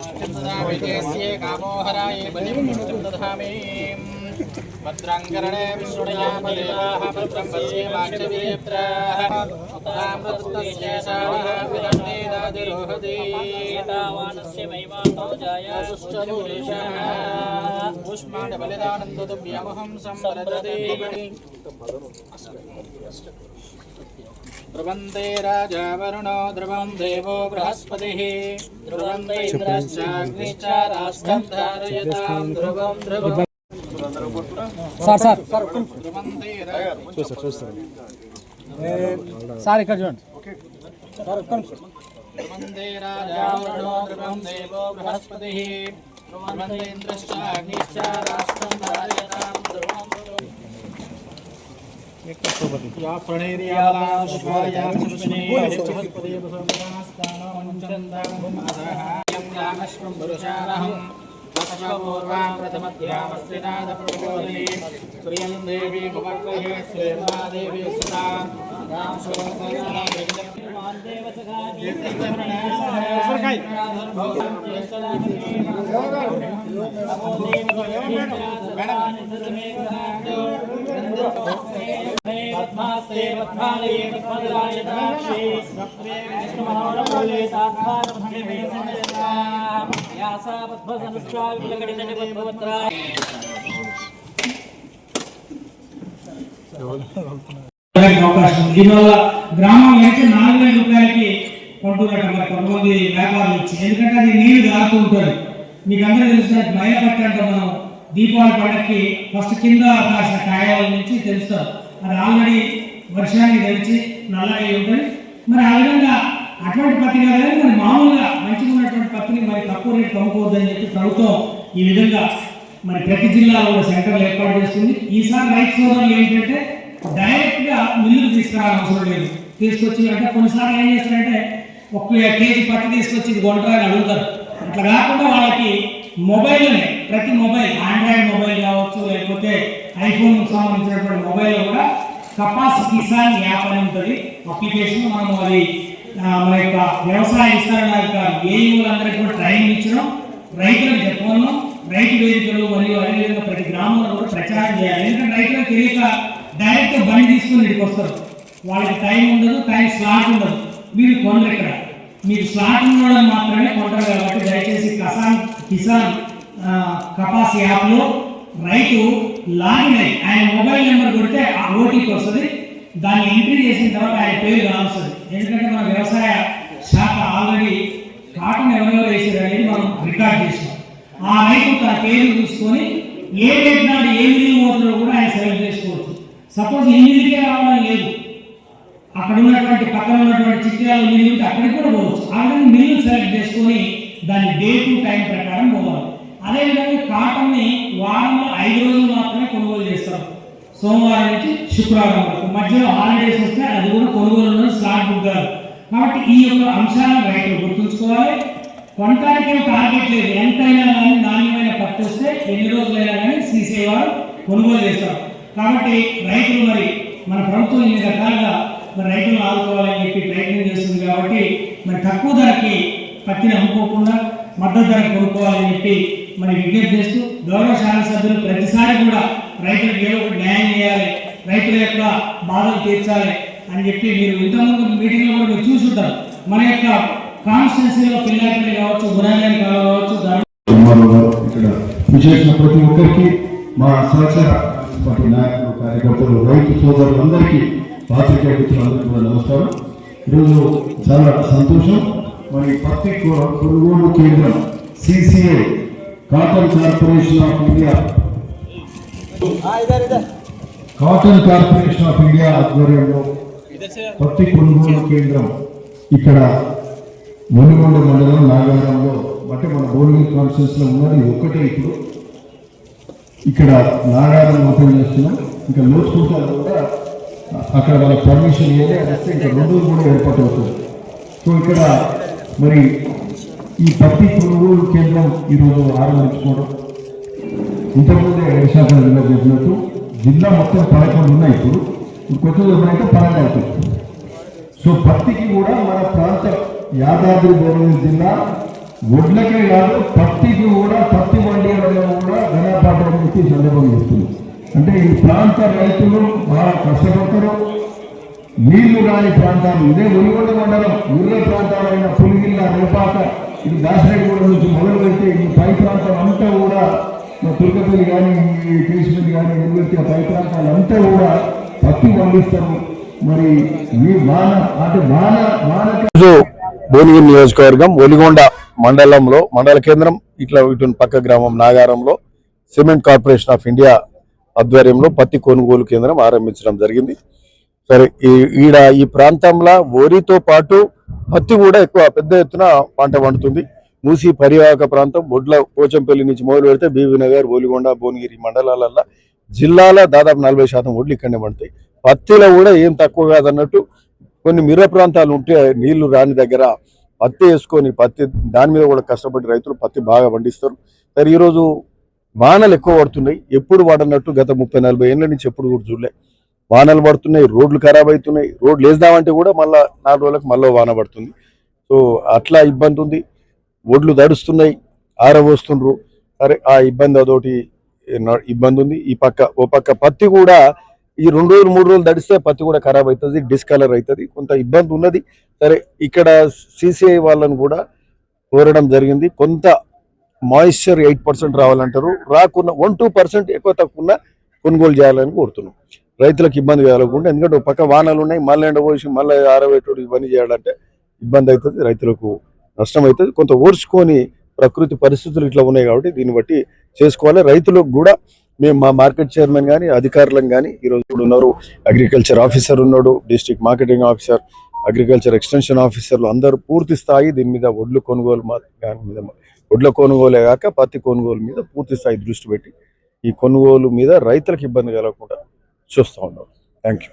वैकेश्ये कामोहराय बलिं दधामि। ध्रुवन्ते राजा वरुणो ध्रुवं देवो बृहस्पतिः ध्रुवं इन्द्रश्चाग्निश्च राष्ट्रं धारयतां ध्रुवं ध्रुवम् సార్ సార్ ధ్రువంతే రా- చూస్తారు చూస్తారు సార్ ఇక్కడ చూడండి సార్ ఒక్క నిమిషం ధ్రువంతే या प्रणेर्यालां शिवायां पुष्पिने रामश्वं पुरुषारहम् पूर्वां प्रथमध्यामस्त्रिनाथप्रबोधिनी श्रियं देवी कुमर्कहे श्रीर्मा देवी सुता స్థానదే గ్రామం నుంచి నాలుగు వేల రూపాయలకి కొంటున్నట్టు మరి కొంతమంది వ్యాపారులు ఇచ్చి ఎందుకంటే అది నీళ్ళు దారుతూ ఉంటారు మీకు అందరూ తెలుసు భయపట్ట అంటే మనం దీపావళి పండుగకి ఫస్ట్ కింద కాసిన కాయల నుంచి తెలుస్తారు అది ఆల్రెడీ వర్షానికి తెచ్చి నల్లగా ఉంటుంది మరి ఆ విధంగా అటువంటి పత్తి కాదు మరి మామూలుగా మంచిగా ఉన్నటువంటి పత్తిని మరి తక్కువ రేటు అమ్ముకోవద్దని చెప్పి ప్రభుత్వం ఈ విధంగా మరి ప్రతి జిల్లాలో కూడా సెంటర్లు ఏర్పాటు చేస్తుంది ఈసారి రైతు సోదరులు ఏంటంటే డైరెక్ట్గా మిల్లుకు తీసుకురావాల్సిన అవసరం లేదు. తీసుకొచ్చి అంటే కొన్నిసార్లు ఏం చేస్తారంటే ఒక కేజీ పత్తి తీసుకొచ్చి ఇది కొంటారా అని అడుగుతారు. అట్లా కాకుండా వాళ్ళకి మొబైల్లోనే ప్రతి మొబైల్ ఆండ్రాయిడ్ మొబైల్ కావచ్చు లేకపోతే ఐఫోన్ సంబంధించినటువంటి మొబైల్లో కూడా కపాస్ కిసాన్ యాప్ అని ఉంటుంది. అప్లికేషన్ మనం అది మన యొక్క వ్యవసాయ విస్తరణ యొక్క ఏఈలందరికీ కూడా ట్రైనింగ్ ఇచ్చడం రైతులకు చెప్పవలను రైతు వేదికలు మరియు అదేవిధంగా ప్రతి గ్రామంలో కూడా ప్రచారం చేయాలి. ఎందుకంటే రైతులకు తెలియక డైరెక్ట్ బండి తీసుకొని ఇక్కడికి వస్తారు. వాళ్ళకి టైం ఉండదు టైం స్లాట్ ఉండదు. మీరు కొనరు ఇక్కడ. మీరు స్లాట్ ఉండడం మాత్రమే కొంటారు కాబట్టి దయచేసి కసాన్ కిసాన్ కపాస్ యాప్లో రైతు లాగిన్ అయ్యి ఆయన మొబైల్ నెంబర్ కొడితే ఆ ఓటీపీ వస్తుంది. దాన్ని ఎంట్రీ చేసిన తర్వాత ఆయన పేరు కావస్తుంది ఎందుకంటే మన వ్యవసాయ శాఖ ఆల్రెడీ కాటన్ ఎవరెవరు వేసారు అనేది మనం రికార్డ్ చేసాం ఆ రైతు తన పేరు చూసుకొని ఏ రేట్ నాడు ఏ విధంగా పోతుందో కూడా ఆయన సెలెక్ట్ చేసుకోవచ్చు. సపోజ్ ఈ రావాలని లేదు. అక్కడ ఉన్నటువంటి పక్కన ఉన్నటువంటి చిత్రాలు మిల్లు ఉంటే అక్కడికి కూడా పోవచ్చు. ఆ విధంగా మిల్లు సెలెక్ట్ చేసుకొని దాని డే టు టైం ప్రకారం పోవాలి. అదేవిధంగా కాటన్ని వారంలో ఐదు రోజులు మాత్రమే కొనుగోలు చేస్తారు. సోమవారం నుంచి శుక్రవారం వరకు. మధ్యలో హాలిడేస్ వస్తే అది కూడా కొనుగోలు స్లాట్ బుక్ కాదు కాబట్టి ఈ యొక్క అంశాలను రైతులు గుర్తుంచుకోవాలి. కొనటానికి ఏం టార్గెట్ లేదు. ఎంతైనా కానీ నాణ్యమైన పట్టు వస్తే ఎన్ని రోజులైనా కానీ సీసీ వారు కొనుగోలు చేస్తారు. కాబట్టి రైతులు మరి మన ప్రభుత్వం ఇన్ని రకాలుగా మరి రైతులను ఆదుకోవాలని చెప్పి ప్రయత్నం చేస్తుంది కాబట్టి మరి తక్కువ ధరకి పత్తిని అమ్ముకోకుండా మద్దతు ధర కొనుక్కోవాలని చెప్పి మరి విజ్ఞప్తి చేస్తూ గౌరవ శాసనసభ్యులు ప్రతిసారి కూడా రైతులకు ఏదో ఒకటి న్యాయం చేయాలి రైతుల యొక్క బాధలు తీర్చాలి అని చెప్పి మీరు ఇంతకుముందు మీటింగ్లో కూడా మీరు చూసుంటారు మన యొక్క కాన్స్టిట్యున్సీలో పిల్లలకి కావచ్చు గురాజాని కావచ్చు ఇక్కడ విశేషణ ప్రతి ఒక్కరికి మా సహచర పార్టీ నాయకులు కార్యకర్తలు రైతు సోదరులు అందరికీ పాత్రికేయ మిత్రులందరికీ కూడా నమస్కారం. ఈరోజు చాలా సంతోషం. మరి పత్తి కొనుగోలు కేంద్రం CCI cotton corporation of India cotton corporation of India ఆధ్వర్యంలో పత్తి కొనుగోలు కేంద్రం ఇక్కడ మునిగొండ మండలం నాగారంలో అంటే మన బోర్డింగ్ కాన్ఫరెన్స్లో ఉన్నది ఒక్కటే ఇప్పుడు. ఇక్కడ నాగారం ఓపెన్ చేస్తున్నాం. ఇంకా లోతుకుంటాలో కూడా అక్కడ వాళ్ళ పర్మిషన్ ఏదే ఇంకా రెండు కూడా ఏర్పాటు అవుతుంది. సో ఇక్కడ మరి ఈ పత్తి కొనుగోలు కేంద్రం ఈరోజు ఆరంభించుకోవడం. ఇంతకుముందే విశాఖ జిల్లా చేసినట్టు జిల్లా మొత్తం పదకొండు ఉన్నాయి ఇప్పుడు. ఇప్పుడు కొత్తగా పన్నెండు అవుతుంది. సో పత్తికి కూడా మన ప్రాంత యాదాద్రి భువనగిరి జిల్లా ఒడ్లకే కాదు పత్తికి కూడా పత్తి పండియడంలో కూడా ఘనపాఠం అని చెప్పి ఈ అంటే ఈ ప్రాంత రైతులు బాగా కష్టపడతారు. నీళ్ళు రాని ప్రాంతాలు ఇదే ఉరిగొండ మండలం. ఊర్ల ప్రాంతాలైన పులిగిల్ల రేపాక ఇది దాసరేగూడ నుంచి మొదలు పెడితే ఈ పై ప్రాంతం అంతా కూడా మా తుర్కపల్లి కానీ ఈ కేసుపల్లి కానీ వెలువెత్తి ఆ పై ప్రాంతాలంతా కూడా పత్తి పండిస్తారు. మరి ఈ వాన అంటే వాన వాన భువనగిరి నియోజకవర్గం ఒలిగొండ మండలంలో మండల కేంద్రం ఇట్లా ఇటు పక్క గ్రామం నాగారంలో సిమెంట్ కార్పొరేషన్ ఆఫ్ ఇండియా ఆధ్వర్యంలో పత్తి కొనుగోలు కేంద్రం ఆరంభించడం జరిగింది. సరే ఈ ఈడ ఈ ప్రాంతంలో వరితో పాటు పత్తి కూడా ఎక్కువ పెద్ద ఎత్తున పంట పండుతుంది. మూసి పరివాహక ప్రాంతం ఒడ్ల పోచంపల్లి నుంచి మొదలు పెడితే బీబీనగర్ బోలిగొండ ఒలిగొండ భువనగిరి మండలాలల్లో జిల్లాల దాదాపు నలభై శాతం ఒడ్లు ఇక్కడనే పడతాయి. పత్తిలో కూడా ఏం తక్కువ కాదన్నట్టు కొన్ని మిర్ర ప్రాంతాలు ఉంటే నీళ్ళు రాని దగ్గర పత్తి వేసుకొని పత్తి దాని మీద కూడా కష్టపడి రైతులు పత్తి బాగా పండిస్తారు. సరే ఈరోజు వానలు ఎక్కువ పడుతున్నాయి. ఎప్పుడు పడనట్టు గత ముప్పై నలభై ఏళ్ళ నుంచి ఎప్పుడు కూడా చూడలే. వానలు పడుతున్నాయి రోడ్లు ఖరాబ్ అవుతున్నాయి రోడ్లు వేద్దామంటే కూడా మళ్ళీ నాలుగు రోజులకు మళ్ళీ వాన పడుతుంది. సో అట్లా ఇబ్బంది ఉంది. ఒడ్లు దడుస్తున్నాయి ఆరబోస్తుండ్రు. సరే ఆ ఇబ్బంది అదొకటి ఇబ్బంది ఉంది. ఈ పక్క ఓ పక్క పత్తి కూడా ఈ రెండు రోజులు మూడు రోజులు తడిస్తే పత్తి కూడా ఖరాబ్ అవుతుంది డిస్కలర్ అవుతుంది కొంత ఇబ్బంది ఉన్నది. సరే ఇక్కడ సిసిఐ వాళ్ళని కూడా కోరడం జరిగింది. కొంత మాయిశ్చర్ ఎయిట్ పర్సెంట్ రావాలంటారు. రాకున్న వన్ టూ పర్సెంట్ ఎక్కువ తక్కువ కొనుగోలు చేయాలని కోరుతున్నాం. రైతులకు ఇబ్బంది కలగకుండా ఎందుకంటే ఒక పక్క వానలు ఉన్నాయి మళ్ళీ ఎండ పోసి మళ్ళీ ఆరబెట్టుడు ఇవన్నీ చేయాలంటే ఇబ్బంది అవుతుంది రైతులకు నష్టం అవుతుంది. కొంత ఓర్చుకొని ప్రకృతి పరిస్థితులు ఇట్లా ఉన్నాయి కాబట్టి దీన్ని బట్టి చేసుకోవాలి. రైతులకు కూడా మేము మా మార్కెట్ చైర్మన్ కానీ అధికారులను కానీ ఈరోజు ఇప్పుడు ఉన్నారు. అగ్రికల్చర్ ఆఫీసర్ ఉన్నాడు district marketing officer agriculture extension ఆఫీసర్లు అందరూ పూర్తి స్థాయి దీని మీద ఒడ్లు కొనుగోలు దాని మీద ఒడ్ల కొనుగోలే కాక పత్తి కొనుగోలు మీద పూర్తి స్థాయి దృష్టి పెట్టి ఈ కొనుగోలు మీద రైతులకు ఇబ్బంది కలగకుండా చూస్తూ ఉన్నాం థ్యాంక్ యూ